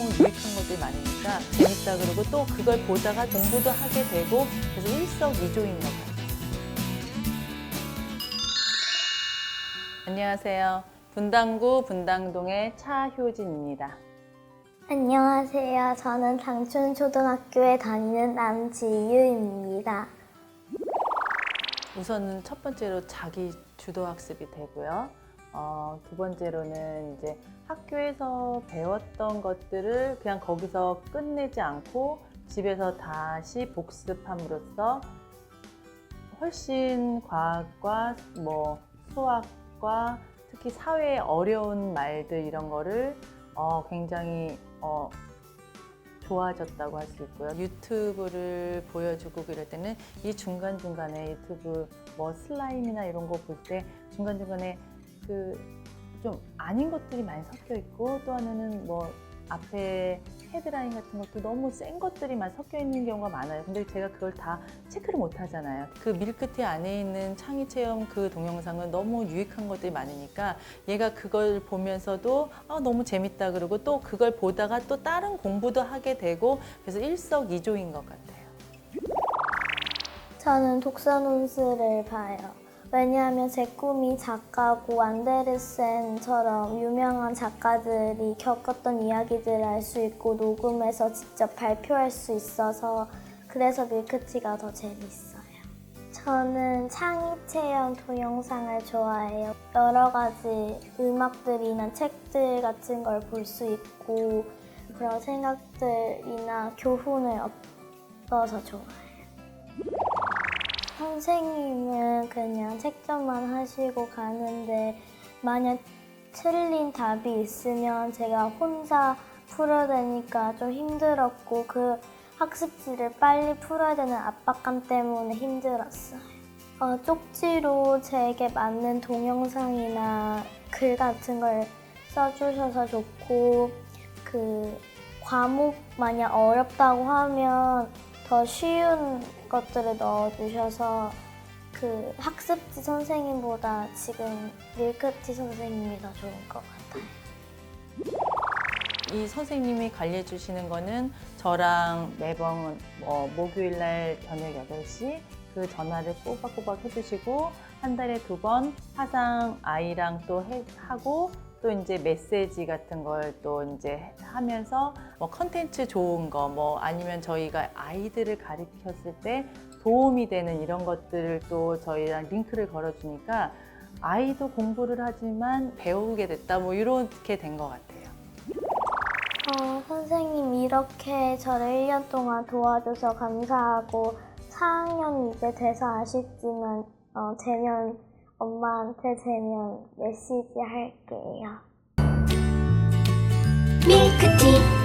너무 유익한 것들이 많으니까 재밌다 그러고 또 그걸 보다가 공부도 하게 되고 그래서 일석이조인 것 같아요. 안녕하세요. 분당구 분당동의 차효진입니다. 안녕하세요. 저는 당춘초등학교에 다니는 남지유입니다. 우선은 첫 번째로 자기 주도 학습이 되고요. 어, 두 번째로는 이제 학교에서 배웠던 것들을 그냥 거기서 끝내지 않고 집에서 다시 복습함으로써 훨씬 과학과 뭐 수학과 특히 사회의 어려운 말들 이런 거를 어, 굉장히 어, 좋아졌다고 할 수 있고요. 유튜브를 보여주고 그럴 때는 이 중간중간에 유튜브 뭐 슬라임이나 이런 거 볼 때 중간중간에 그 좀 아닌 것들이 많이 섞여 있고 또 하나는 뭐 앞에 헤드라인 같은 것도 너무 센 것들이 많이 섞여 있는 경우가 많아요. 근데 제가 그걸 다 체크를 못 하잖아요. 그 밀크티 안에 있는 창의 체험 그 동영상은 너무 유익한 것들이 많으니까 얘가 그걸 보면서도 아, 너무 재밌다 그러고 또 그걸 보다가 또 다른 공부도 하게 되고 그래서 일석이조인 것 같아요. 저는 독서논스를 봐요. 왜냐하면 제 꿈이 작가고 안데르센처럼 유명한 작가들이 겪었던 이야기들을 알 수 있고 녹음해서 직접 발표할 수 있어서 그래서 밀크티가 더 재밌어요. 저는 창의 체험 동영상을 좋아해요. 여러 가지 음악들이나 책들 같은 걸 볼 수 있고 그런 생각들이나 교훈을 얻어서 좋아해요. 선생님은 그냥 책정만 하시고 가는데 만약 틀린 답이 있으면 제가 혼자 풀어야 되니까 좀 힘들었고 그 학습지를 빨리 풀어야 되는 압박감 때문에 힘들었어요. 어, 쪽지로 제게 맞는 동영상이나 글 같은 걸 써주셔서 좋고 그 과목 만약 어렵다고 하면 더 쉬운 것들을 넣어주셔서 그 학습지 선생님보다 지금 밀크티 선생님이 더 좋은 것 같아요. 이 선생님이 관리해 주시는 거는 저랑 매번 뭐 목요일 날 저녁 8시 그 전화를 꼬박꼬박 해주시고 한 달에 두 번 화상 아이랑 또 해- 하고 또 이제 메시지 같은 걸 또 이제 하면서 뭐 컨텐츠 좋은 거 뭐 아니면 저희가 아이들을 가르쳤을 때 도움이 되는 이런 것들을 또 저희랑 링크를 걸어주니까 아이도 공부를 하지만 배우게 됐다 뭐 이렇게 된 것 같아요. 어, 선생님 이렇게 저를 1년 동안 도와줘서 감사하고 4학년이 이제 돼서 아쉽지만 어, 되면 엄마한테 되면 메시지 할게요. 밀크티